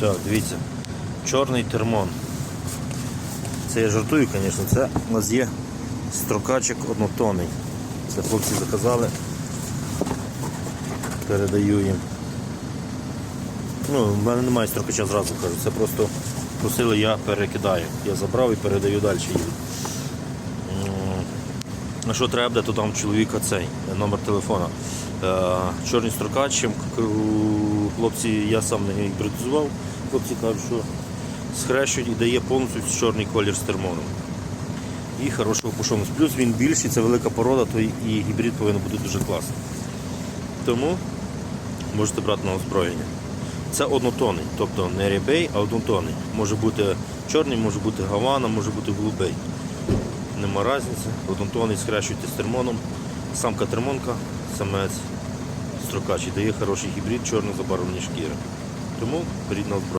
Так, дивіться. Чорний термон. Це я жартую, звісно, це у нас є строкачик однотонний. Це хлопці заказали. Передаю їм. Ну, в мене немає строкача зразу кажу. Це просто просили, я перекидаю. Я забрав і передаю далі їм. М, А що треба буде, то там чоловіка цей номер телефона. Е, Чорний строкач, хлопці, я сам не гібридизував, хлопці кажуть, що схрещують і дає повністю чорний колір з термоном. І хорошого пошовності. Плюс він більший, це велика порода, то і гібрид повинен бути дуже класний. Тому можете брати на озброєння. Це однотонний, тобто не рябей, а однотонний. Може бути чорний, може бути гавана, може бути голубий. Нема різниці. Однотонний схрещуйте з термоном. Самка термонка, самець строкач і дає хороший гібрид чорно забарвлені шкіри. Тому беріть на озброєння.